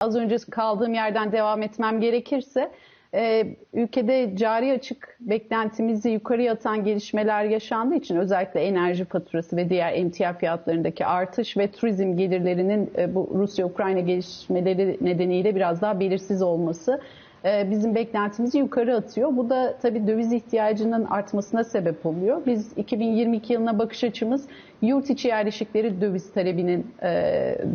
Az önce kaldığım yerden devam etmem gerekirse e, ülkede cari açık beklentimizi yukarıya atan gelişmeler yaşandığı için özellikle enerji faturası ve diğer emtia fiyatlarındaki artış ve turizm gelirlerinin e, bu Rusya-Ukrayna gelişmeleri nedeniyle biraz daha belirsiz olması e, bizim beklentimizi yukarı atıyor. Bu da tabii döviz ihtiyacının artmasına sebep oluyor. Biz 2022 yılına bakış açımız yurt içi yerleşikleri döviz talebinin, e,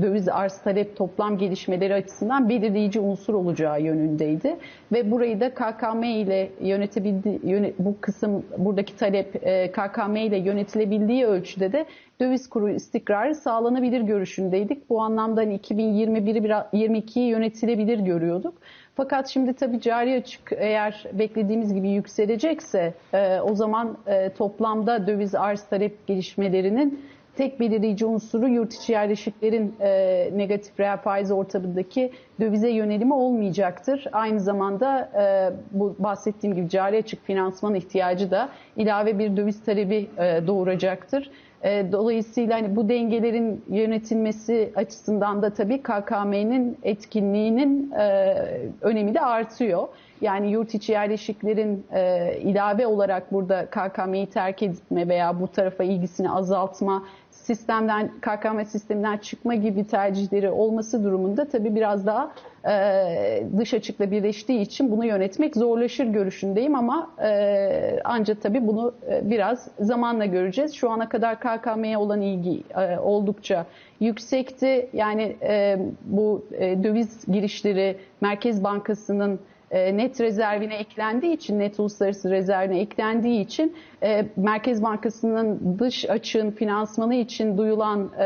döviz arz talep toplam gelişmeleri açısından belirleyici unsur olacağı yönündeydi. Ve burayı da KKM ile yönetebildi, yöne, bu kısım buradaki talep e, KKM ile yönetilebildiği ölçüde de döviz kuru istikrarı sağlanabilir görüşündeydik. Bu anlamda hani 2021'i 22'yi yönetilebilir görüyorduk. Fakat şimdi tabii cari açık eğer beklediğimiz gibi yükselecekse e, o zaman e, toplamda döviz arz talep gelişmelerinin tek belirleyici unsuru yurt içi yerleşiklerin e, negatif reel faiz ortamındaki dövize yönelimi olmayacaktır. Aynı zamanda e, bu bahsettiğim gibi cari açık finansman ihtiyacı da ilave bir döviz talebi e, doğuracaktır. E, dolayısıyla hani bu dengelerin yönetilmesi açısından da tabii KKM'nin etkinliğinin e, önemi de artıyor. Yani yurt içi yerleşiklerin e, ilave olarak burada KKM'yi terk etme veya bu tarafa ilgisini azaltma, sistemden KKM sisteminden çıkma gibi tercihleri olması durumunda tabii biraz daha e, dış açıkla birleştiği için bunu yönetmek zorlaşır görüşündeyim ama e, ancak tabii bunu e, biraz zamanla göreceğiz. Şu ana kadar KKM'ye olan ilgi e, oldukça yüksekti. Yani e, bu e, döviz girişleri Merkez Bankası'nın net rezervine eklendiği için, net uluslararası rezervine eklendiği için e, Merkez Bankası'nın dış açığın finansmanı için duyulan e,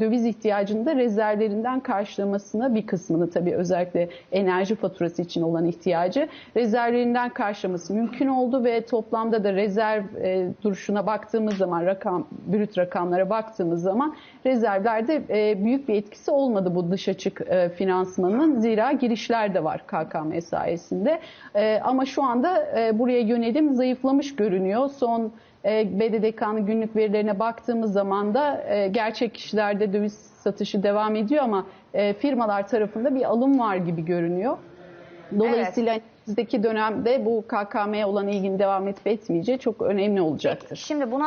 döviz ihtiyacını da rezervlerinden karşılamasına bir kısmını tabii özellikle enerji faturası için olan ihtiyacı rezervlerinden karşılaması mümkün oldu ve toplamda da rezerv e, duruşuna baktığımız zaman rakam brüt rakamlara baktığımız zaman rezervlerde e, büyük bir etkisi olmadı bu dış açık e, finansmanın zira girişler de var KKM sayesinde. E, ama şu anda e, buraya yönelim zayıflamış görünüyor. Son e, BDDK'nın günlük verilerine baktığımız zaman da e, gerçek kişilerde döviz satışı devam ediyor ama e, firmalar tarafında bir alım var gibi görünüyor. Dolayısıyla önümüzdeki dönemde bu KKM'ye olan ilginin devam edip etmeyeceği çok önemli olacaktır. Şimdi buna